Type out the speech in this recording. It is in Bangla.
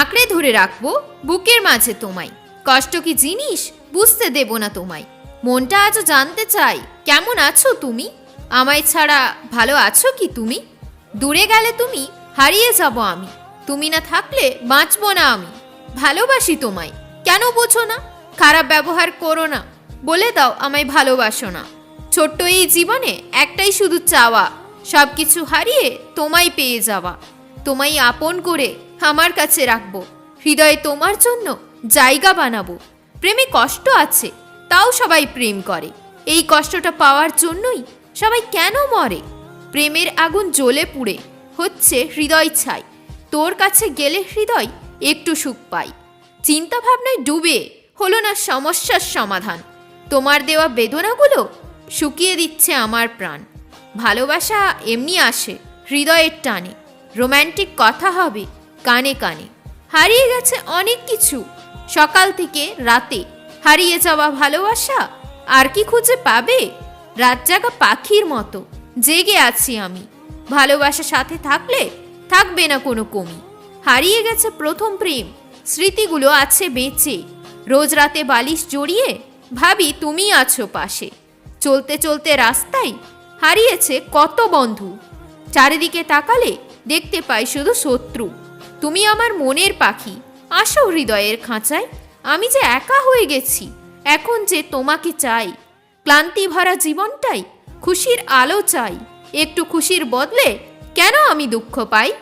আঁকড়ে ধরে রাখব বুকের মাঝে তোমায়। কষ্ট কি জিনিস? বুঝতে দেব না তোমায়। মনটা আজও জানতে চাই, কেমন আছো তুমি? আমায় ছাড়া ভালো আছো কি তুমি? দূরে গেলে তুমি, হারিয়ে যাব আমি। তুমি না থাকলে বাঁচবো না আমি। ভালোবাসি তোমায়। কেন বোঝো না? খারাপ ব্যবহার করো না। বলে দাও আমায় ভালোবাসো না। ছোট্ট এই জীবনে একটাই শুধু চাওয়া। সব কিছু হারিয়ে তোমায় পেয়ে যাওয়া। তোমায় আপন করে আমার কাছে রাখব। হৃদয়ে তোমার জন্য জায়গা বানাবো। প্রেমে কষ্ট আছে, তাও সবাই প্রেম করে। এই কষ্টটা পাওয়ার জন্যই সবাই কেন মরে? প্রেমের আগুন জ্বলে পুড়ে হচ্ছে হৃদয় ছাই। তোর কাছে গেলে হৃদয় একটু সুখ পাই। চিন্তা ভাবনায় ডুবে হলো না সমস্যার সমাধান। তোমার দেওয়া বেদনাগুলো শুকিয়ে দিচ্ছে আমার প্রাণ। ভালোবাসা এমনি আসে হৃদয়ের টানে। রোম্যান্টিক কথা হবে কানে কানে। হারিয়ে গেছে অনেক কিছু। সকাল থেকে রাতে, হারিয়ে যাওয়া ভালোবাসা আর কি খুঁজে পাবে? রাত জাগা পাখির মতো। জেগে আছি আমি। ভালোবাসা সাথে থাকলে থাকবে না কোনো কমি। হারিয়ে গেছে প্রথম প্রেম। স্মৃতিগুলো আছে বেঁচে। রোজ রাতে বালিশ জড়িয়ে ভাবি তুমি আছো পাশে। চলতে চলতে রাস্তায় হারিয়েছে কত বন্ধু। চারিদিকে তাকালে দেখতে পাই শুধু শত্রু। তুমি আমার মনের পাখি। আসো হৃদয়ের খাঁচায়। আমি যে একা হয়ে গেছি। এখন যে তোমাকে চাই। ক্লান্তি ভরা জীবনটাই খুশির আলো চাই। একটু খুশির বদলে কেন আমি দুঃখ পাই?